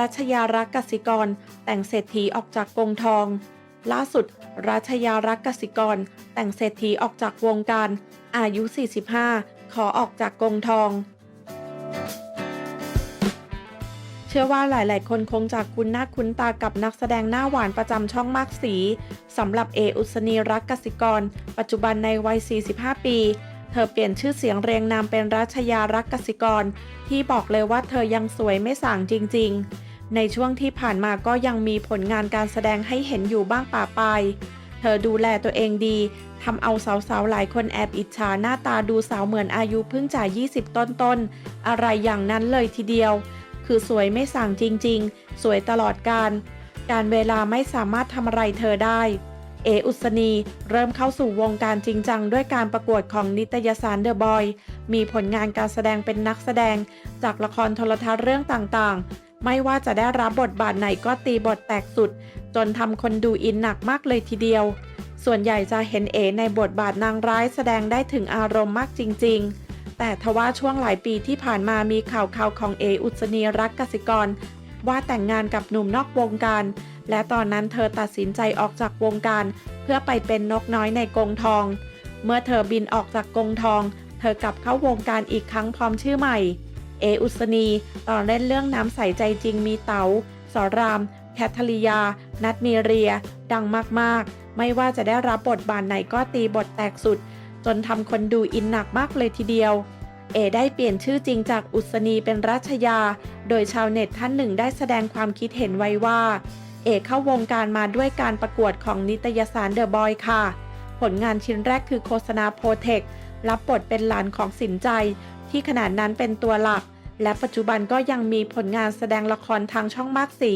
รัชยารักกสิกร แต่งเศรษฐีออกจากกงทอง ล่าสุด รัชยารักกสิกร แต่งเศรษฐีออกจากวงการ อายุ 45 ขอออกจากกงทอง เชื่อว่าหลาย ๆ คนคงจะคุ้นหน้าคุ้นตากับนักแสดงหน้าหวานประจำช่องมากสีสำหรับเออุศนีรักกสิกร ปัจจุบันในวัย 45 ปี เธอเปลี่ยนชื่อเสียงเรียงนามเป็นรัชยารักกสิกร ที่บอกเลยว่าเธอยังสวยไม่ส่างจริง ๆ ในช่วงที่ผ่านมาก็ยังมีผลงานการแสดงให้เห็นอยู่บ้างป่าไป เธอดูแลตัวเองดีทำเอาสาวๆหลายคนแอบอิจฉาหน้าตาดูสาวเหมือนอายุเพิ่งจะ20 ต้นๆ อะไรอย่างนั้นเลยทีเดียว คือสวยไม่สั่งจริง ๆ สวยตลอดการ การเวลาไม่สามารถทำอะไรเธอได้ เออุศนี เริ่มเข้าสู่วงการจริงจังด้วยการประกวดของนิตยสารเดอะบอย มีผลงานการแสดงเป็นนักแสดง จากละครโทรทัศน์เรื่องต่างๆ ไม่ว่าจะได้รับบทบาทไหนก็ตีบทแตกสุด จนทำคนดูอินหนักมากเลยทีเดียว ส่วนใหญ่จะเห็นเอในบทบาทนางร้ายแสดงได้ถึงอารมณ์มากจริง ๆแต่ทว่าช่วงหลายปีที่ผ่านมามีข่าวข่าวของเออุศนีรักกสิกร ว่าแต่งงานกับหนุ่มนอกวงการ และตอนนั้นเธอตัดสินใจออกจากวงการ เพื่อไปเป็นนกน้อยในกรงทอง เมื่อเธอบินออกจากกรงทอง เธอกลับเข้าวงการอีกครั้งพร้อมชื่อใหม่ เออุศนี ตอนเล่นเรื่องน้ำใสใจจริงมีเต๋าสราม แคทริยา นัดมีเรีย ดังมากๆ ไม่ว่าจะได้รับบทบาทไหนก็ตีบทแตกสุด จนทำคนดูอินหนักมากเลยทีเดียว เอได้เปลี่ยนชื่อจริงจากอุศนีเป็นรัชยา โดยชาวเน็ตท่านหนึ่งได้แสดงความคิดเห็นไว้ว่า เอเข้าวงการมาด้วยการประกวดของนิตยสารเดอะบอยค่ะ ผลงานชิ้นแรกคือโฆษณาโพเทค รับบทเป็นหลานของสินใจ ที่ขนาดนั้นเป็นตัวหลัก และปัจจุบันก็ยังมีผลงานแสดงละครทางช่องมากสี